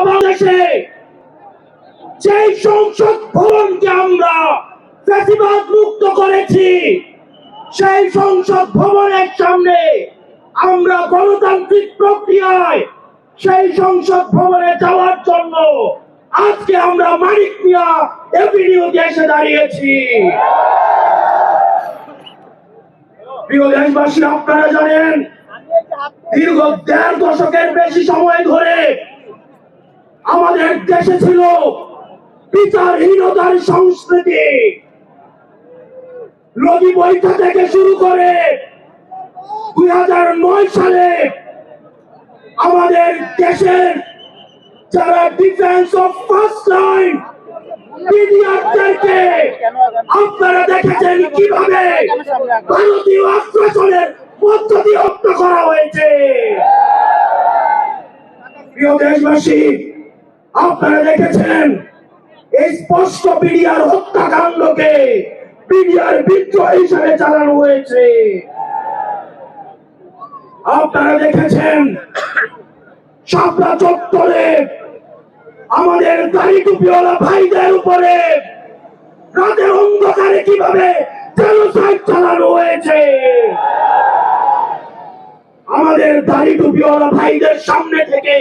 বাংলাদেশে সেই সংসদ ভবনকে আমরা ফ্যাসিবাদ মুক্ত করেছি, সেই সংসদ ভবনের সামনে আমরা গণতান্ত্রিক প্রক্রিয়ায় সেই সংসদ ভবনে যাওয়ার জন্য আজকে আমরা মানিক মিয়া এভিনিউতে এসে দাঁড়িয়েছি। প্রিয় দেশবাসী, আপনারা জানেন, দীর্ঘ দেড় দশকের বেশি সময় ধরে আমাদের দেশে ছিল বিচারহীনতার সংস্কৃতি। লগি বৈঠা থেকে শুরু করে দুই নয় সালে আমাদের দেশের যারা ডিফেন্স অফ ফার্স্ট লাইন আপনারা দেখেছেন কীভাবে ভারতীয় মধ্য দিয়ে হত্যা করা হয়েছে। প্রিয় দেশবাসী আপনারা দেখেছেন এই স্পষ্ট পিডিআর হত্যাকাণ্ডকে পিডিআর বিদ্রোহ হিসেবে চালানো হয়েছে। আপনারা দেখেছেন শাপলা চত্বরে আমাদের দাড়ি টুপিওয়ালা ভাইদের উপরে রাতের অন্ধকারে কীভাবে জেনোসাইড চালানো হয়েছে? আমাদের দাড়ি টুপিওয়ালা ভাইদের সামনে থেকে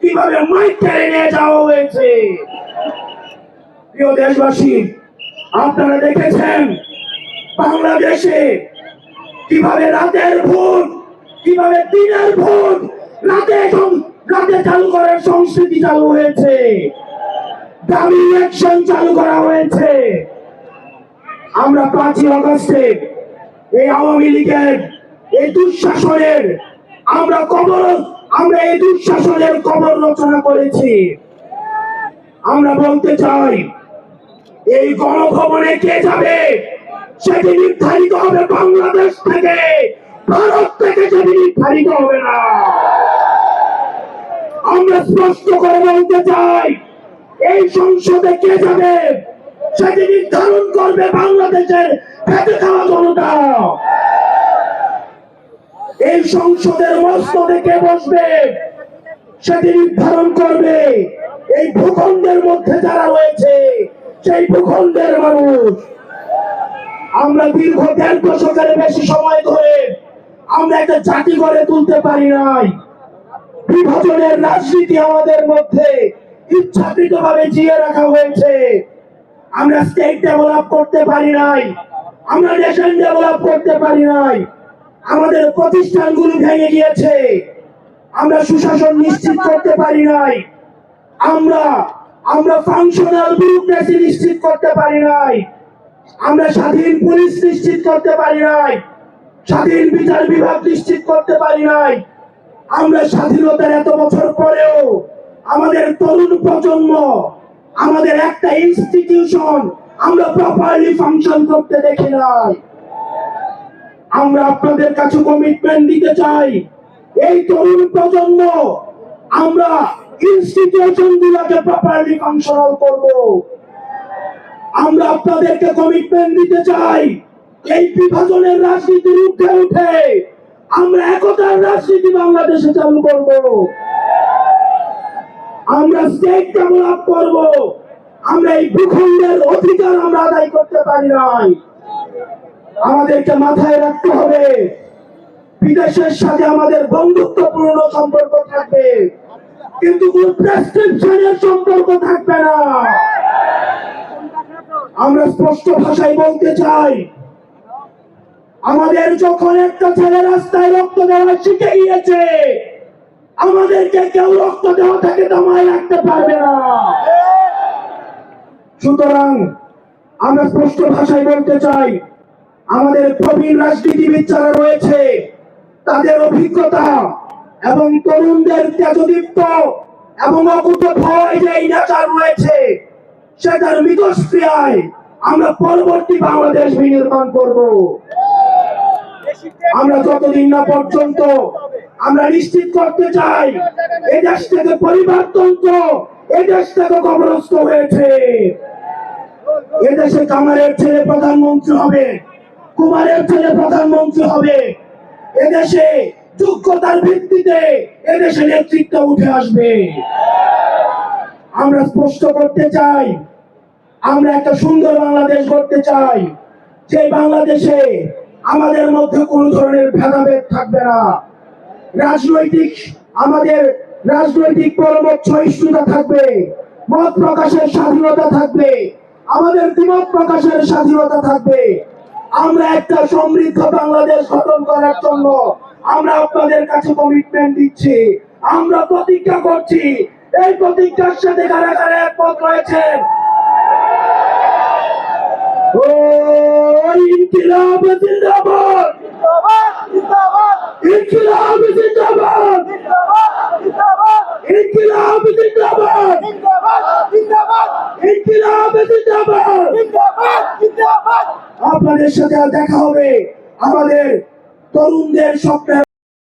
কীভাবে মাইক নিয়ে যাওয়া হয়েছে? প্রিয় দেশবাসী, আপনারা দেখেছেন বাংলাদেশে কীভাবে রাতের ভোট কীভাবে দিনের ভোট রাতে রাতে চালু করার সংস্কৃতি চালু হয়েছে। দাবি ইলেকশন চালু করা হয়েছে। আমরা পাঁচই অগস্টে এই আওয়ামী লীগের এই দুঃশাসনের আমরা কবর আমরা এই দুঃশাসনের কবর রচনা করেছি। আমরা বলতে চাই, এই গণভবনে কে যাবে? সেটি নির্ধারিত হবে বাংলাদেশ থেকে। ভারত থেকে সেটি নির্ধারিত হবে না। আমরা স্পষ্ট করে বলতে চাই, এই সংসদে কে যাবে? সেটি নির্ধারণ করবে বাংলাদেশের খেতে খাওয়া জনতা। এই সংসদের মস্তদে কে বসবে? সেটি নির্ধারণ করবে। এই ভূখণ্ডের মধ্যে যারা রয়েছে, সেই ভূখণ্ডের মানুষ। আমরা দীর্ঘ দেড় দশকের বেশি সময় ধরে আমরা একটা জাতি গড়ে তুলতে পারি নাই। বিভাজনের রাজনীতি আমাদের মধ্যে ইচ্ছাকৃত ভাবে জিয়ে রাখা হয়েছে। আমরা স্টেট ডেভেলপ করতে পারি নাই। আমরা নেশন ডেভেলপ করতে পারি নাই। আমাদের প্রতিষ্ঠানগুলো ভেঙে গিয়েছে। আমরা সুশাসন নিশ্চিত করতে পারি নাই। আমরা আমরা ফাংশনাল বিউরোক্রেসি নিশ্চিত করতে পারি নাই। আমরা স্বাধীন পুলিশ নিশ্চিত করতে পারি নাই। স্বাধীন বিচার বিভাগ নিশ্চিত করতে পারি নাই। আমরা স্বাধীনতার এত বছর পরেও আমাদের তরুণ প্রজন্ম আমাদের একটা ইনস্টিটিউশন আমরা প্রপারলি ফাংশন করতে দেখি নাই। আমরা আপনাদের কাছে কমিটমেন্ট দিতে চাই। এই তরুণ প্রজন্ম, আমরা ইনস্টিটিউশন গুলোকে প্রপারলি ফাংশনাল করব। আমরা আপনাদেরকে কমিটমেন্ট দিতে চাই। এই বিভাজনের রাজনীতির উঠে উঠে আমরা একতার রাজনীতি বাংলাদেশে চালু করব। আমরা স্টেট ডেভেলপ করব? আমরা এই ভূখণ্ডের অধিকার আমরা আদায় করতে পারি নাই। আমাদেরকে মাথায় রাখতে হবে। বিদেশের সাথে আমাদের বন্ধুত্বপূর্ণ সম্পর্ক থাকবে। কিন্তু সম্পর্ক থাকবে না। আমরা স্পষ্ট ভাষায় বলতে চাই, আমাদের যখন একটা ছেলে রাস্তায় রক্ত দেওয়া শিখে গিয়েছে, আমাদেরকে কেউ রক্ত দেওয়া থেকে দমায় রাখতে পারবে না। সুতরাং আমরা স্পষ্ট ভাষায় বলতে চাই আমাদের প্রবীণ রাজনীতিবিদ যারা রয়েছে, তাদের অভিজ্ঞতা এবং তরুণদের তেজদীপ্ত এবং অকুত ভয় যে নেচার রয়েছে সেটার মিথস্ক্রিয়ায় আমরা পরবর্তী বাংলাদেশ বিনির্মাণ করব। আমরা যতদিন না পর্যন্ত আমরা নিশ্চিত করতে চাই এই দেশ থেকে পরিবারতন্ত্র এই দেশ থেকে কবরস্থ হয়েছে। এ এদেশে কামারের ছেলে প্রধানমন্ত্রী হবে। কুমারের ছেলে প্রধানমন্ত্রী হবে। এদেশে যোগ্যতার ভিত্তিতে এদেশে নেতৃত্ব উঠে আসবে। আমরা স্পষ্ট করতে চাই, আমরা একটা সুন্দর বাংলাদেশ করতে চাই। যে বাংলাদেশে আমাদের মধ্যে কোনো ধরনের ভেদাভেদ থাকবে না। রাজনৈতিক, আমাদের রাজনৈতিক পরমত সহিষ্ণুতা থাকবে, মত প্রকাশের স্বাধীনতা থাকবে, আমাদের দ্বিমত প্রকাশের স্বাধীনতা থাকবে। আমরা একটা সমৃদ্ধ বাংলাদেশ গঠন করার জন্য আমরা আপনাদের কাছে কমিটমেন্ট দিচ্ছি। আমরা প্রতিজ্ঞা করছি, এই প্রতিজ্ঞার সাথে কারা কারা একমত রয়েছেন? আপনাদের সাথে দেখা হবে। আমাদের তরুণদের স্বপ্নের